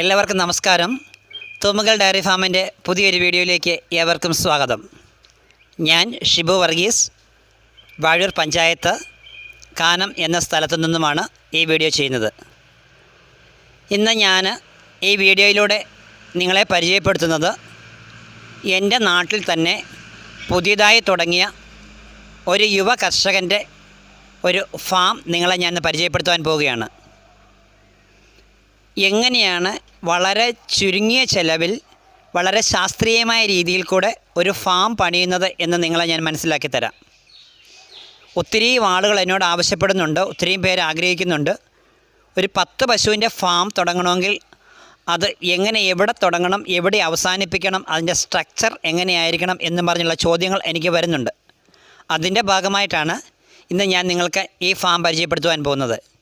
എല്ലാവർക്കും നമസ്കാരം. തുമ്മുകൾ ഡയറി ഫാമിന്റെ പുതിയൊരു വീഡിയോയിലേക്ക് ഏവർക്കും സ്വാഗതം. ഞാൻ ഷിബു വർഗീസ് വാഴൂർ പഞ്ചായത്ത് കാനം എന്ന സ്ഥലത്തു നിന്നുമാണ് ഈ വീഡിയോ ചെയ്യുന്നത്. ഇന്ന് ഞാൻ ഈ വീഡിയോയിലൂടെ നിങ്ങളെ പരിചയപ്പെടുത്തുന്നത് എന്റെ നാട്ടിൽ തന്നെ പുതിയതായി തുടങ്ങിയ ഒരു യുവ കർഷകന്റെ ഒരു ഫാം നിങ്ങളെ ഞാൻ പരിചയപ്പെടുത്തുവാൻ പോവുകയാണ്. എങ്ങനെയാണ് വളരെ ചുരുങ്ങിയ ചെലവിൽ വളരെ ശാസ്ത്രീയമായ രീതിയിൽ കൂടെ ഒരു ഫാം പണിയുന്നത് എന്ന് നിങ്ങളെ ഞാൻ മനസ്സിലാക്കി തരാം. ഒത്തിരി ആളുകൾ എന്നോട് ആവശ്യപ്പെടുന്നുണ്ട് ഒത്തിരിയും പേര് ആഗ്രഹിക്കുന്നുണ്ട്. ഒരു പത്ത് പശുവിന്റെ ഫാം തുടങ്ങണമെങ്കിൽ അത് എങ്ങനെ എവിടെ തുടങ്ങണം എവിടെ അവസാനിപ്പിക്കണം അതിന്റെ സ്ട്രക്ചർ എങ്ങനെയായിരിക്കണം എന്നും പറഞ്ഞുള്ള ചോദ്യങ്ങൾ എനിക്ക് വരുന്നുണ്ട്. അതിന്റെ ഭാഗമായിട്ടാണ് ഇന്ന് ഞാൻ നിങ്ങൾക്ക് ഈ ഫാം പരിചയപ്പെടുത്തുവാൻ പോകുന്നത്.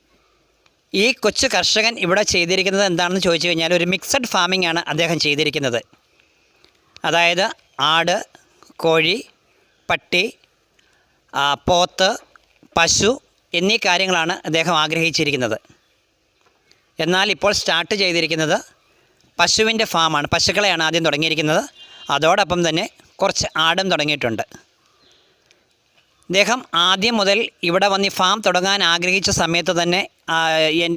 ഈ കൊച്ചു കർഷകൻ ഇവിടെ ചെയ്തിരിക്കുന്നത് എന്താണെന്ന് ചോദിച്ചു കഴിഞ്ഞാൽ ഒരു മിക്സഡ് ഫാമിംഗ് ആണ് അദ്ദേഹം ചെയ്തിരിക്കുന്നത്. അതായത് ആട് കോഴി പട്ടി പോത്ത് പശു എന്നീ കാര്യങ്ങളാണ് അദ്ദേഹം ആഗ്രഹിച്ചിരിക്കുന്നത്. എന്നാൽ ഇപ്പോൾ സ്റ്റാർട്ട് ചെയ്തിരിക്കുന്നത് പശുവിന്റെ ഫാമാണ് പശുക്കളെയാണ് ആദ്യം തുടങ്ങിയിരിക്കുന്നത്. അതോടൊപ്പം തന്നെ കുറച്ച് ആടും തുടങ്ങിയിട്ടുണ്ട്. അദ്ദേഹം ആദ്യം മുതൽ ഇവിടെ വന്ന് ഫാം തുടങ്ങാൻ ആഗ്രഹിച്ച സമയത്ത് തന്നെ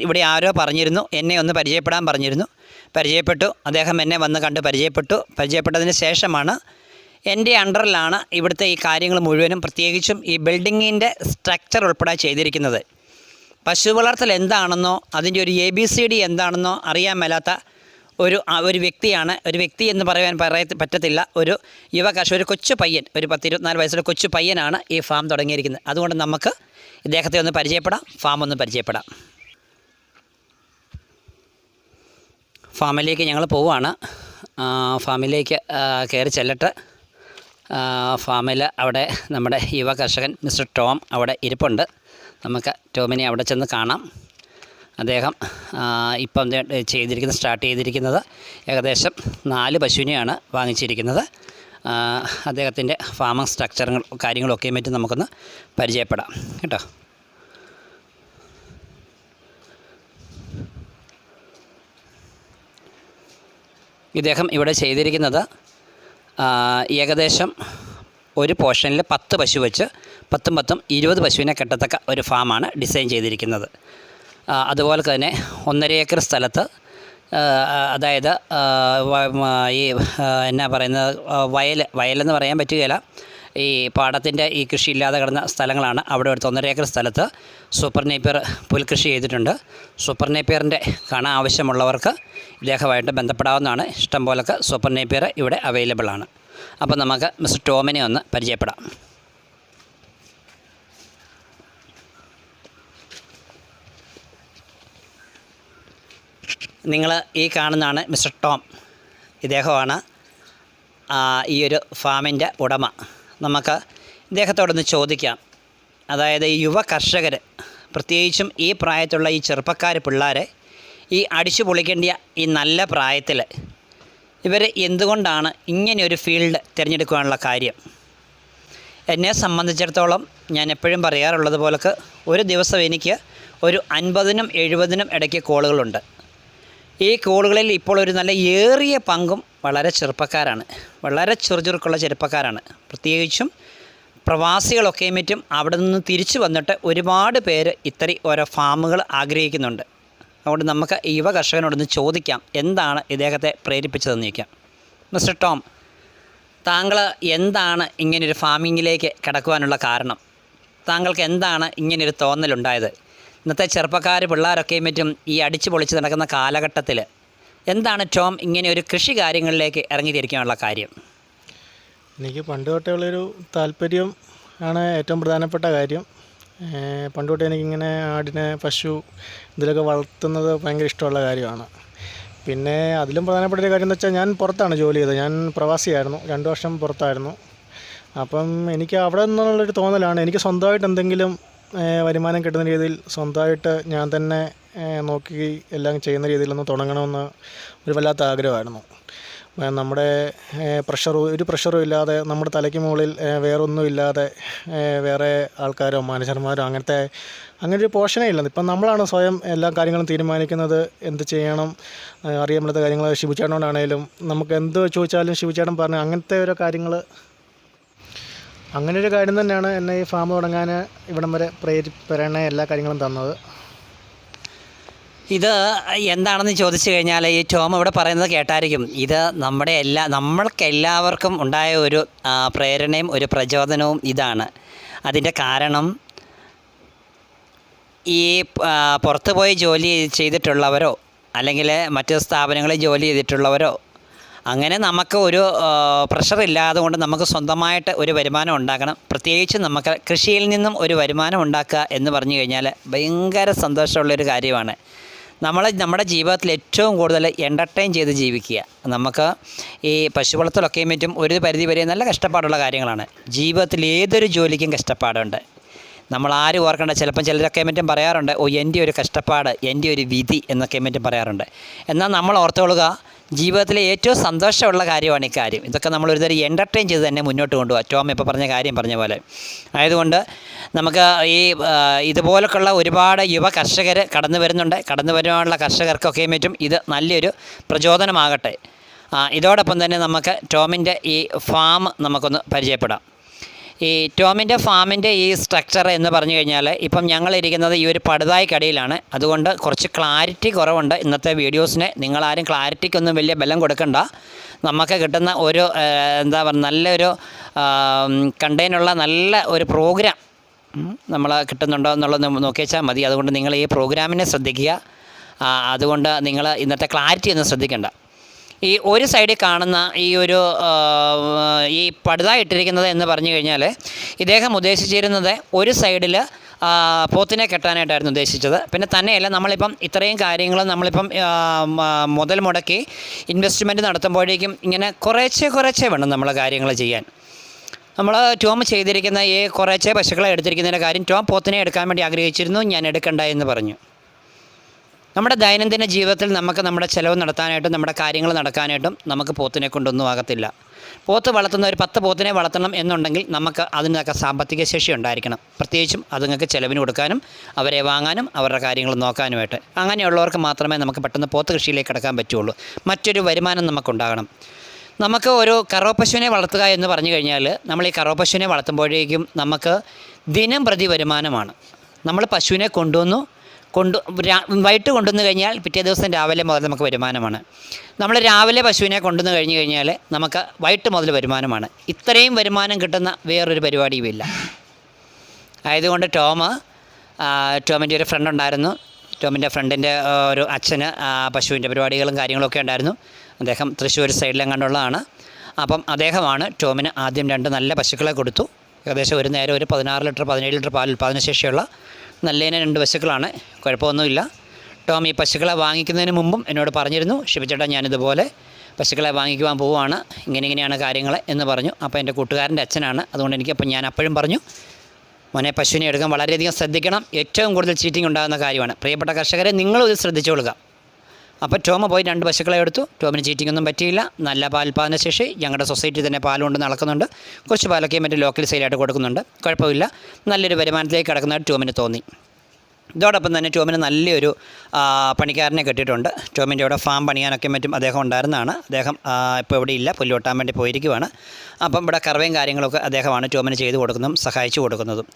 ഇവിടെ ആരോ പറഞ്ഞിരുന്നു. എന്നെ ഒന്ന് പരിചയപ്പെടാൻ പറഞ്ഞിരുന്നു. പരിചയപ്പെട്ടു. അദ്ദേഹം എന്നെ വന്ന് കണ്ട് പരിചയപ്പെട്ടു. പരിചയപ്പെട്ടതിന് ശേഷമാണ് എന്റെ അണ്ടറിലാണ് ഇവിടുത്തെ ഈ കാര്യങ്ങൾ മുഴുവനും പ്രത്യേകിച്ചും ഈ ബിൽഡിങ്ങിന്റെ സ്ട്രക്ചർ ഉൾപ്പെടെ ചെയ്തിരിക്കുന്നത്. പശു വളർത്തൽ എന്താണെന്നോ അതിന്റെ ഒരു എ ബി സി ഡി എന്താണെന്നോ അറിയാൻ മേലാത്ത ഒരു ഒരു വ്യക്തിയാണ്. ഒരു വ്യക്തി എന്ന് പറയാൻ പറയ പറ്റത്തില്ല. ഒരു യുവ കർഷക ഒരു കൊച്ചു പയ്യൻ ഒരു പത്തിരുപത്തിനാല് വയസ്സുള്ള കൊച്ചു പയ്യനാണ് ഈ ഫാം തുടങ്ങിയിരിക്കുന്നത്. അതുകൊണ്ട് നമുക്ക് ഇദ്ദേഹത്തെ ഒന്ന് പരിചയപ്പെടാം. ഫാം ഒന്ന് പരിചയപ്പെടാം. ഫാമിലേക്ക് ഞങ്ങൾ പോവുകയാണ് ഫാമിലേക്ക് കയറി ചെല്ലട്ട്. ഫാമിൽ അവിടെ നമ്മുടെ യുവ കർഷകൻ മിസ്റ്റർ ടോം അവിടെ ഇരിപ്പുണ്ട്. നമുക്ക് ടോമിനെ അവിടെ ചെന്ന് കാണാം. അദ്ദേഹം ഇപ്പം ചെയ്തിരിക്കുന്ന സ്റ്റാർട്ട് ചെയ്തിരിക്കുന്നത് ഏകദേശം നാല് പശുവിനെയാണ് വാങ്ങിച്ചിരിക്കുന്നത്. അദ്ദേഹത്തിന്റെ ഫാമിംഗ് സ്ട്രക്ചറുകൾ കാര്യങ്ങളൊക്കെ പറ്റി നമുക്കൊന്ന് പരിചയപ്പെടാം. കേട്ടോ. ഇദ്ദേഹം ഇവിടെ ചെയ്തിരിക്കുന്നത് ഏകദേശം ഒരു പോർഷനിൽ പത്ത് പശു വെച്ച് പത്തും പത്തും ഇരുപത് പശുവിനെ കെട്ടത്തക്ക ഒരു ഫാമാണ് ഡിസൈൻ ചെയ്തിരിക്കുന്നത്. അതുപോലെ തന്നെ ഒന്നര ഏക്കർ സ്ഥലത്ത് അതായത് ഈ എന്നാ പറയുന്നത് വയൽ വയലെന്ന് പറയാൻ പറ്റുകയില്ല. ഈ പാടത്തിന്റെ ഈ കൃഷി ഇല്ലാതെ കിടന്ന സ്ഥലങ്ങളാണ് അവിടെ ഒരു ഒന്നര ഏക്കർ സ്ഥലത്ത് സൂപ്പർ നേപ്പിയർ പുൽകൃഷി ചെയ്തിട്ടുണ്ട്. സൂപ്പർ നേപ്പിയറിന്റെ കാണാൻ ആവശ്യമുള്ളവർക്ക് ഇദ്ദേഹമായിട്ട് ബന്ധപ്പെടാവുന്നതാണ്. ഇഷ്ടം പോലൊക്കെ സൂപ്പർ നേപ്പിയർ ഇവിടെ അവൈലബിളാണ് അപ്പോൾ നമുക്ക് മിസ്റ്റർ ടോമിനെ ഒന്ന് പരിചയപ്പെടാം. നിങ്ങൾ ഈ കാണുന്നതാണ് മിസ്റ്റർ ടോം. ഇദ്ദേഹമാണ് ഈ ഒരു ഫാമിന്റെ ഉടമ. നമുക്ക് ഇദ്ദേഹത്തോടൊന്ന് ചോദിക്കാം. അതായത് യുവ കർഷകർ പ്രത്യേകിച്ചും ഈ പ്രായത്തിലുള്ള ഈ ചെറുപ്പക്കാർ പിള്ളേരെ ഈ അടിച്ചു പൊളിക്കേണ്ട ഈ നല്ല പ്രായത്തിൽ ഇവർ എന്തുകൊണ്ടാണ് ഇങ്ങനെയൊരു ഫീൽഡ് തിരഞ്ഞെടുക്കുവാനുള്ള കാര്യം? എന്നെ സംബന്ധിച്ചിടത്തോളം ഞാൻ എപ്പോഴും പറയാറുള്ളത് പോലൊക്കെ ഒരു ദിവസം എനിക്ക് ഒരു അൻപതിനും എഴുപതിനും ഇടയ്ക്ക് കോളുകളുണ്ട്. ഈ കോളുകളിൽ ഇപ്പോൾ ഒരു നല്ല ഏറിയ പങ്കും വളരെ ചെറുപ്പക്കാരാണ്. വളരെ ചെറുചുറുക്കുള്ള ചെറുപ്പക്കാരാണ്. പ്രത്യേകിച്ചും പ്രവാസികളൊക്കെ മറ്റും അവിടെ നിന്ന് തിരിച്ചു വന്നിട്ട് ഒരുപാട് പേര് ഇത്തരം ഓരോ ഫാമുകൾ ആഗ്രഹിക്കുന്നുണ്ട്. അതുകൊണ്ട് നമുക്ക് യുവ കർഷകനോടൊന്ന് ചോദിക്കാം എന്താണ് ഇദ്ദേഹത്തെ പ്രേരിപ്പിച്ചതെന്ന് ചോദിക്കാം. മിസ്റ്റർ ടോം താങ്കൾ എന്താണ് ഇങ്ങനൊരു ഫാമിങ്ങിലേക്ക് കിടക്കുവാനുള്ള കാരണം? താങ്കൾക്ക് എന്താണ് ഇങ്ങനൊരു തോന്നലുണ്ടായത്? ഇന്നത്തെ ചെറുപ്പക്കാർ പിള്ളേരൊക്കെയും മറ്റും ഈ അടിച്ചു പൊളിച്ച് നടക്കുന്ന കാലഘട്ടത്തിൽ എന്താണ് ടോം ഇങ്ങനെ ഒരു കൃഷി കാര്യങ്ങളിലേക്ക് ഇറങ്ങിത്തിരിക്കാനുള്ള കാര്യം? എനിക്ക് പണ്ട് തൊട്ടേ ഉള്ളൊരു താല്പര്യം ആണ് ഏറ്റവും പ്രധാനപ്പെട്ട കാര്യം. പണ്ട് തൊട്ടേ എനിക്കിങ്ങനെ ആടിനെ പശു ഇതിലൊക്കെ വളർത്തുന്നത് ഭയങ്കര ഇഷ്ടമുള്ള കാര്യമാണ്. പിന്നെ അതിലും പ്രധാനപ്പെട്ട ഒരു കാര്യം എന്ന് വെച്ചാൽ ഞാൻ പുറത്താണ് ജോലി ചെയ്തത്. ഞാൻ പ്രവാസിയായിരുന്നു. രണ്ട് വർഷം പുറത്തായിരുന്നു. അപ്പം എനിക്ക് അവിടെ നിന്നുള്ളൊരു തോന്നലാണ്. എനിക്ക് സ്വന്തമായിട്ട് എന്തെങ്കിലും വരുമാനം കിട്ടുന്ന രീതിയിൽ സ്വന്തമായിട്ട് ഞാൻ തന്നെ നോക്കി എല്ലാം ചെയ്യുന്ന രീതിയിലൊന്ന് തുടങ്ങണമെന്ന് ഒരു വല്ലാത്ത ആഗ്രഹമായിരുന്നു. നമ്മുടെ പ്രഷർ ഒരു പ്രഷറും ഇല്ലാതെ നമ്മുടെ തലയ്ക്ക് മുകളിൽ വേറൊന്നും ഇല്ലാതെ വേറെ ആൾക്കാരോ മാനേജർമാരോ അങ്ങനത്തെ അങ്ങനെ ഒരു പോഷനേ ഇല്ല ഇപ്പം നമ്മളാണ് സ്വയം എല്ലാ കാര്യങ്ങളും തീരുമാനിക്കുന്നത് എന്ത് ചെയ്യണം അറിയാൻ പറ്റാത്ത കാര്യങ്ങൾ ശിവചേട്ടനോടാണേലും നമുക്ക് എന്ത് ചോദിച്ചാലും ശിവചേട്ടൻ പറഞ്ഞു അങ്ങനത്തെ ഓരോ കാര്യങ്ങൾ അങ്ങനെ ഒരു കാര്യം തന്നെയാണ് എന്നെ ഈ ഫാം തുടങ്ങാൻ ഇവിടം വരെ പ്രേരി എല്ലാ കാര്യങ്ങളും തന്നത്. ഇത് എന്താണെന്ന് ചോദിച്ചു കഴിഞ്ഞാൽ ഈ ടോം ഇവിടെ പറയുന്നത് കേട്ടായിരിക്കും. ഇത് നമ്മുടെ എല്ലാ നമ്മൾക്ക് എല്ലാവർക്കും ഉണ്ടായ ഒരു പ്രേരണയും ഒരു പ്രചോദനവും ഇതാണ്. അതിന്റെ കാരണം ഈ പുറത്തുപോയി പുറത്ത് പോയി ജോലി ചെയ്തിട്ടുള്ളവരോ അല്ലെങ്കിൽ മറ്റ് സ്ഥാപനങ്ങളിൽ ജോലി ചെയ്തിട്ടുള്ളവരോ അങ്ങനെ നമുക്ക് ഒരു പ്രഷർ ഇല്ലാതെ കൊണ്ട് നമുക്ക് സ്വന്തമായിട്ട് ഒരു വരുമാനം ഉണ്ടാക്കണം. പ്രത്യേകിച്ച് നമുക്ക് കൃഷിയിൽ നിന്നും ഒരു വരുമാനം ഉണ്ടാക്കുക എന്ന് പറഞ്ഞു കഴിഞ്ഞാൽ ഭയങ്കര സന്തോഷമുള്ളൊരു കാര്യമാണ്. നമ്മൾ നമ്മുടെ ജീവിതത്തിൽ ഏറ്റവും കൂടുതൽ എന്റർടൈൻ ചെയ്ത് ജീവിക്കുക. നമുക്ക് ഈ പശു വളർത്തലൊക്കെയും മറ്റും ഒരു പരിധി വരെ നല്ല കഷ്ടപ്പാടുള്ള കാര്യങ്ങളാണ്. ജീവിതത്തിൽ ഏതൊരു ജോലിക്കും കഷ്ടപ്പാടുണ്ട്. നമ്മൾ ആരും ഓർക്കേണ്ട ചിലപ്പം ചിലരൊക്കെ മറ്റും പറയാറുണ്ട് ഓ എന്റെ ഒരു കഷ്ടപ്പാട് എന്റെ ഒരു വിധി എന്നൊക്കെ മറ്റും പറയാറുണ്ട്. എന്നാൽ നമ്മൾ ഓർത്തുകൊള്ളുക ജീവിതത്തിലെ ഏറ്റവും സന്തോഷമുള്ള കാര്യമാണ് ഈ കാര്യം. ഇതൊക്കെ നമ്മൾ ഒരു തരം എന്റർടൈൻ ചെയ്ത് തന്നെ മുന്നോട്ട് കൊണ്ടുപോകാം ടോം ഇപ്പോൾ പറഞ്ഞ കാര്യം പറഞ്ഞ പോലെ. ആയതുകൊണ്ട് നമുക്ക് ഈ ഇതുപോലൊക്കെയുള്ള ഒരുപാട് യുവ കർഷകർ കടന്നു വരുന്നുണ്ട്. കടന്നു വരുവാനുള്ള കർഷകർക്കൊക്കെ മറ്റും ഇത് നല്ലൊരു പ്രചോദനമാകട്ടെ. ഇതോടൊപ്പം തന്നെ നമുക്ക് ടോമിന്റെ ഈ ഫാം നമുക്കൊന്ന് പരിചയപ്പെടാം. ഈ ടോമിന്റെ ഫാമിന്റെ ഈ സ്ട്രക്ചർ എന്ന് പറഞ്ഞു കഴിഞ്ഞാൽ ഇപ്പം ഞങ്ങളിരിക്കുന്നത് ഈ ഒരു പടുതായിക്കടിയിലാണ് അതുകൊണ്ട് കുറച്ച് ക്ലാരിറ്റി കുറവുണ്ട് ഇന്നത്തെ വീഡിയോസിന് നിങ്ങളാരും ക്ലാരിറ്റിക്കൊന്നും വലിയ ബലം കൊടുക്കണ്ട. നമുക്ക് കിട്ടുന്ന ഒരു എന്താ പറയുക നല്ലൊരു കണ്ടെയ്നുള്ള നല്ല ഒരു പ്രോഗ്രാം നമ്മൾ കിട്ടുന്നുണ്ടോ എന്നുള്ളത് നോക്കി വെച്ചാൽ മതി. അതുകൊണ്ട് നിങ്ങൾ ഈ പ്രോഗ്രാമിനെ ശ്രദ്ധിക്കുക. അതുകൊണ്ട് നിങ്ങൾ ഇന്നത്തെ ക്ലാരിറ്റി ഒന്നും ശ്രദ്ധിക്കേണ്ട. ഈ ഒരു സൈഡിൽ കാണുന്ന ഈ ഒരു ഈ പടുത ഇട്ടിരിക്കുന്നത് എന്ന് പറഞ്ഞു കഴിഞ്ഞാൽ ഇദ്ദേഹം ഉദ്ദേശിച്ചിരുന്നത് ഒരു സൈഡിൽ പോത്തിനെ കെട്ടാനായിട്ടായിരുന്നു ഉദ്ദേശിച്ചത്. പിന്നെ തന്നെയല്ല നമ്മളിപ്പം ഇത്രയും കാര്യങ്ങൾ നമ്മളിപ്പം മുതൽ മുടക്കി ഇൻവെസ്റ്റ്മെന്റ് നടത്തുമ്പോഴേക്കും ഇങ്ങനെ കുറേശ്ശെ കുറേശ്ശെ വേണം നമ്മൾ കാര്യങ്ങൾ ചെയ്യാൻ. നമ്മൾ ടോം ചെയ്തിരിക്കുന്ന ഈ കുറേശ്ശെ പശുക്കളെ എടുത്തിരിക്കുന്നതിന്റെ കാര്യം ടോം പോത്തിനെ എടുക്കാൻ വേണ്ടി ആഗ്രഹിച്ചിരുന്നു ഞാൻ എടുക്കണ്ട എന്ന് പറഞ്ഞു. നമ്മുടെ ദൈനംദിന ജീവിതത്തിൽ നമുക്ക് നമ്മുടെ ചിലവ് നടത്താനായിട്ടും നമ്മുടെ കാര്യങ്ങൾ നടക്കാനായിട്ടും നമുക്ക് പോത്തിനെ കൊണ്ടൊന്നും ആകത്തില്ല. പോത്ത് വളർത്തുന്ന ഒരു പത്ത് പോത്തിനെ വളർത്തണം എന്നുണ്ടെങ്കിൽ നമുക്ക് അതിനൊക്കെ സാമ്പത്തിക ശേഷി ഉണ്ടായിരിക്കണം. പ്രത്യേകിച്ചും അതുങ്ങൾക്ക് ചിലവിന് കൊടുക്കാനും അവരെ വാങ്ങാനും അവരുടെ കാര്യങ്ങൾ നോക്കാനുമായിട്ട്. അങ്ങനെയുള്ളവർക്ക് മാത്രമേ നമുക്ക് പെട്ടെന്ന് പോത്ത് കൃഷിയിലേക്ക് കിടക്കാൻ പറ്റുള്ളൂ. മറ്റൊരു വരുമാനം നമുക്കുണ്ടാകണം. നമുക്ക് ഒരു കറവപ്പശുവിനെ വളർത്തുക എന്ന് പറഞ്ഞു കഴിഞ്ഞാൽ നമ്മൾ ഈ കറവപ്പശുവിനെ വളർത്തുമ്പോഴേക്കും നമുക്ക് ദിനം പ്രതി വരുമാനമാണ്. നമ്മൾ പശുവിനെ കൊണ്ടുവന്നു കൊണ്ടു വൈകിട്ട് കൊണ്ടുവന്ന് കഴിഞ്ഞാൽ പിറ്റേ ദിവസം രാവിലെ മുതൽ നമുക്ക് വരുമാനമാണ്. നമ്മൾ രാവിലെ പശുവിനെ കൊണ്ടുവന്ന് കഴിഞ്ഞ് കഴിഞ്ഞാൽ നമുക്ക് വൈകിട്ട് മുതൽ വരുമാനമാണ്. ഇത്രയും വരുമാനം കിട്ടുന്ന വേറൊരു പരിപാടിയുമില്ല ആയതുകൊണ്ട് ടോമ് ടോമിന്റെ ഒരു ഫ്രണ്ട് ഉണ്ടായിരുന്നു. ടോമിന്റെ ഫ്രണ്ടിന്റെ ഒരു അച്ഛന് പശുവിന്റെ പരിപാടികളും കാര്യങ്ങളൊക്കെ ഉണ്ടായിരുന്നു. അദ്ദേഹം തൃശ്ശൂർ സൈഡിലും കണ്ടുള്ളതാണ് അപ്പം അദ്ദേഹമാണ് ടോമിന് ആദ്യം രണ്ട് നല്ല പശുക്കളെ കൊടുത്തു. ഏകദേശം ഒരു നേരം ഒരു പതിനാറ് ലിറ്റർ പതിനേഴ് ലിറ്റർ പാൽ ഉൽപ്പാദന ശേഷിയുള്ള നല്ലതിന് രണ്ട് പശുക്കളാണ്. കുഴപ്പമൊന്നുമില്ല. ടോം ഈ പശുക്കളെ വാങ്ങിക്കുന്നതിന് മുമ്പും എന്നോട് പറഞ്ഞിരുന്നു. ശിവചേട്ടാ ഞാനിതുപോലെ പശുക്കളെ വാങ്ങിക്കുവാൻ പോവുകയാണ്. ഇങ്ങനെ ഇങ്ങനെയാണ് കാര്യങ്ങൾ എന്ന് പറഞ്ഞു. അപ്പോൾ എന്റെ കൂട്ടുകാരന്റെ അച്ഛനാണ്. അതുകൊണ്ട് എനിക്ക് അപ്പം ഞാൻ അപ്പോഴും പറഞ്ഞു മോനെ പശുവിനെ എടുക്കാൻ വളരെയധികം ശ്രദ്ധിക്കണം. ഏറ്റവും കൂടുതൽ ചീറ്റിംഗ് ഉണ്ടാകുന്ന കാര്യമാണ്. പ്രിയപ്പെട്ട കർഷകരെ നിങ്ങളും ഇത് ശ്രദ്ധിച്ചുകൊള്ളുക അപ്പോൾ ടോമ പോയി രണ്ട് പശുക്കളെ എടുത്തു. ടോമിന് ചീറ്റിംഗ് ഒന്നും പറ്റിയില്ല. നല്ല പാൽപാദന ശേഷി. ഞങ്ങളുടെ സൊസൈറ്റി തന്നെ പാൽ കൊണ്ട് നടക്കുന്നുണ്ട്. കുറച്ച് പാലൊക്കെ മറ്റു ലോക്കൽ സെയിലായിട്ട് കൊടുക്കുന്നുണ്ട്. കുഴപ്പമില്ല. നല്ലൊരു വരുമാനത്തിലേക്ക് കിടക്കുന്നതായിട്ട് ടോമിന് തോന്നി. ഇതോടൊപ്പം തന്നെ ടോമിന് നല്ലൊരു പണിക്കാരനെ കിട്ടിയിട്ടുണ്ട്. ടോമിന്റെ അവിടെ ഫാം പണിയാനൊക്കെ മറ്റും അദ്ദേഹം ഉണ്ടായിരുന്നതാണ്. അദ്ദേഹം ഇപ്പോൾ ഇവിടെ ഇല്ല പുല്ല് വെട്ടാൻ വേണ്ടി പോയിരിക്കുവാണ്. അപ്പം ഇവിടെ കറവയും കാര്യങ്ങളൊക്കെ അദ്ദേഹമാണ് ടോമിന് ചെയ്തു കൊടുക്കുന്നതും സഹായിച്ചു കൊടുക്കുന്നതും.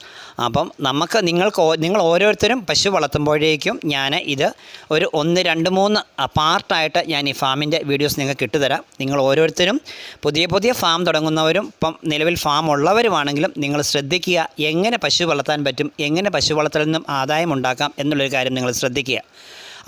അപ്പം നമുക്ക് നിങ്ങൾക്ക് നിങ്ങൾ ഓരോരുത്തരും പശു വളർത്തുമ്പോഴേക്കും ഞാൻ ഇത് ഒരു ഒന്ന് രണ്ട് മൂന്ന് പാർട്ടായിട്ട് ഞാൻ ഈ ഫാമിന്റെ വീഡിയോസ് നിങ്ങൾക്ക് ഇട്ടുതരാം. നിങ്ങൾ ഓരോരുത്തരും പുതിയ പുതിയ ഫാം തുടങ്ങുന്നവരും ഇപ്പം നിലവിൽ ഫാം ഉള്ളവരുമാണെങ്കിലും നിങ്ങൾ ശ്രദ്ധിക്കുക എങ്ങനെ പശു വളർത്താൻ പറ്റും എങ്ങനെ പശു വളർത്തലിൽ നിന്നും ആദായം ഉണ്ടാക്കാം എന്നുള്ളൊരു കാര്യം നിങ്ങൾ ശ്രദ്ധിക്കുക.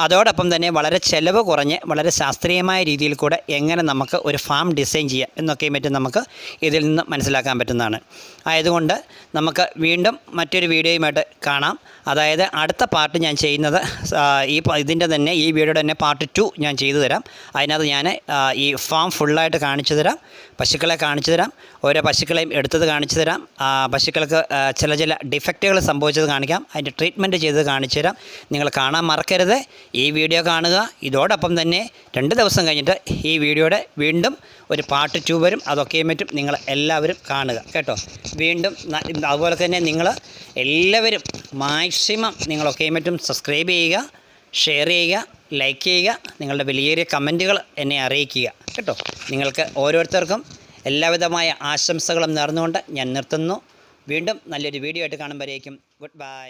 അതോടൊപ്പം തന്നെ വളരെ ചിലവ് കുറഞ്ഞ് വളരെ ശാസ്ത്രീയമായ രീതിയിൽ കൂടെ എങ്ങനെ നമുക്ക് ഒരു ഫാം ഡിസൈൻ ചെയ്യാം എന്നൊക്കെയും പറ്റും നമുക്ക് ഇതിൽ നിന്ന് മനസ്സിലാക്കാൻ പറ്റുന്നതാണ്. ആയതുകൊണ്ട് നമുക്ക് വീണ്ടും മറ്റൊരു വീഡിയോയുമായിട്ട് കാണാം. അതായത് അടുത്ത പാർട്ട് ഞാൻ ചെയ്യുന്നത് ഈ ഇതിന്റെ തന്നെ ഈ വീഡിയോയുടെ തന്നെ പാർട്ട് ടു ഞാൻ ചെയ്തു തരാം. അതിനകത്ത് ഞാൻ ഈ ഫാം ഫുള്ളായിട്ട് കാണിച്ചു തരാം പശുക്കളെ കാണിച്ചു തരാം ഓരോ പശുക്കളെയും എടുത്തത് കാണിച്ചു തരാം പശുക്കൾക്ക് ചില ചില ഡിഫക്റ്റുകൾ സംഭവിച്ചത് കാണിക്കാം അതിന്റെ ട്രീറ്റ്മെന്റ് ചെയ്തത് കാണിച്ചു തരാം. നിങ്ങൾ കാണാൻ മറക്കരുത് ഈ വീഡിയോ കാണുക ഇതോടൊപ്പം തന്നെ രണ്ട് ദിവസം കഴിഞ്ഞിട്ട് ഈ വീഡിയോയുടെ വീണ്ടും ഒരു പാട്ട് ട്യൂബരും അതൊക്കെയും പറ്റും. നിങ്ങൾ എല്ലാവരും കാണുക കേട്ടോ? വീണ്ടും അതുപോലെ തന്നെ നിങ്ങൾ എല്ലാവരും മാക്സിമം നിങ്ങളൊക്കെയും പറ്റും സബ്സ്ക്രൈബ് ചെയ്യുക ഷെയർ ചെയ്യുക ലൈക്ക് ചെയ്യുക നിങ്ങളുടെ വലിയ കമന്റുകൾ എന്നെ അറിയിക്കുക കേട്ടോ? നിങ്ങൾക്ക് ഓരോരുത്തർക്കും എല്ലാവിധമായ ആശംസകളും നേർന്നുകൊണ്ട് ഞാൻ നിർത്തുന്നു. വീണ്ടും നല്ലൊരു വീഡിയോ ആയിട്ട് കാണുമ്പോഴേക്കും ഗുഡ് ബൈ.